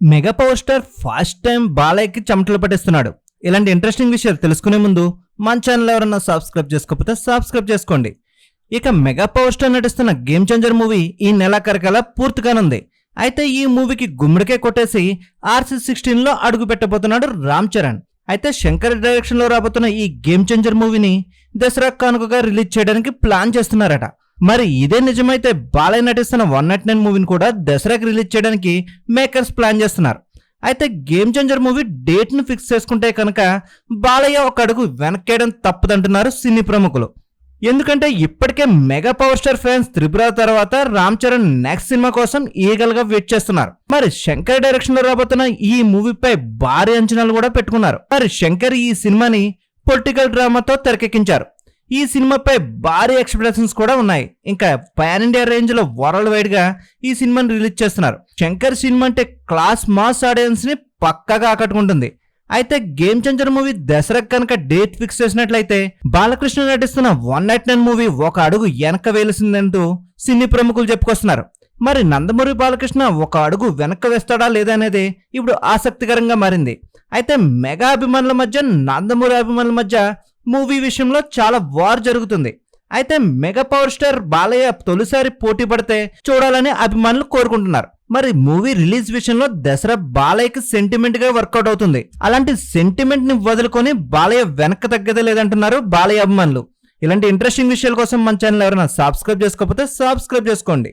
Mega power star first time బాలయ్యకి చెమటలు పట్టిస్తున్నాడు. ఇలాంటి ఇంట్రెస్టింగ్ విషయాలు తెలుసుకునే ముందు మన ఛానల్ ఎవరన్నా సబ్స్క్రైబ్ చేసుకోకపోతే సబ్స్క్రైబ్ చేసుకోండి. ఇక మెగా పవర్ స్టార్ నటిస్తున్న గేమ్ చేంజర్ మూవీ ఈ నెలాఖరికల్లా పూర్తిగానుంది అయితే ఈ మూవీకి గుమ్మడికే కొట్టేసి ఆర్సీ సిక్స్టీన్లో అడుగు పెట్టబోతున్నాడు రామ్ చరణ్. అయితే శంకర్ డైరెక్షన్లో రాబోతున్న ఈ గేమ్ చేంజర్ మూవీని దసరా కానుకగా రిలీజ్ చేయడానికి ప్లాన్ చేస్తున్నారట. మరి ఇదే నిజమైతే బాలయ్య నటిస్తున్న వన్ నాట్ నైన్ మూవీని కూడా దసరాకి రిలీజ్ చేయడానికి మేకర్స్ ప్లాన్ చేస్తున్నారు. అయితే గేమ్ చేంజర్ మూవీ డేట్ను ఫిక్స్ చేసుకుంటే కనుక బాలయ్య ఒక అడుగు వెనక్కేయడం తప్పదంటున్నారు సినీ ప్రముఖులు. ఎందుకంటే ఇప్పటికే mega power star fans Tripura తర్వాత రామ్ చరణ్ నెక్స్ట్ సినిమా కోసం ఈగల్గా వెయిట్ చేస్తున్నారు. మరి శంకర్ డైరెక్షన్లో రాబోతున్న ఈ మూవీపై భారీ అంచనాలు కూడా పెట్టుకున్నారు. మరి శంకర్ ఈ సినిమాని పొలిటికల్ డ్రామాతో తెరకెక్కించారు. ఈ సినిమాపై భారీ ఎక్స్పెక్టేషన్స్ కూడా ఉన్నాయి. ఇంకా పాన్ ఇండియా రేంజ్లో వరల్డ్ వైడ్గా ఈ సినిమాని రిలీజ్ చేస్తున్నారు. శంకర్ సినిమా అంటే క్లాస్ మాస్ ఆడియన్స్ని పక్కగా ఆకట్టుకుంటుంది. అయితే గేమ్ చేంజర్ మూవీ దసరా కనుక డేట్ ఫిక్స్ చేసినట్లయితే బాలకృష్ణ నటిస్తున్న వన్ నైట్ నైన్ మూవీ ఒక అడుగు వెనక వేలిసిందంటూ సినీ ప్రముఖులు చెప్పుకొస్తున్నారు. మరి నందమూరి బాలకృష్ణ ఒక అడుగు వెనక్కి వేస్తాడా లేదా అనేది ఇప్పుడు ఆసక్తికరంగా మారింది. అయితే మెగా అభిమానుల మధ్య నందమూరి అభిమానుల మధ్య మూవీ విషయంలో చాలా వార్ జరుగుతుంది. అయితే మెగా పవర్ స్టార్ బాలయ్య తొలిసారి పోటీ పడితే చూడాలని అభిమానులు కోరుకుంటున్నారు. మరి మూవీ రిలీజ్ విషయంలో దసరా బాలయ్యకి సెంటిమెంట్గా వర్కౌట్ అవుతుంది. అలాంటి సెంటిమెంట్ని వదులుకొని బాలయ్య వెనక్కి తగ్గదే లేదంటున్నారు బాలయ్య అభిమానులు. ఇలాంటి ఇంట్రెస్టింగ్ విషయాల కోసం మన ఛానల్ ఎవరైనా సబ్స్క్రైబ్ చేసుకోకపోతే సబ్స్క్రైబ్ చేసుకోండి.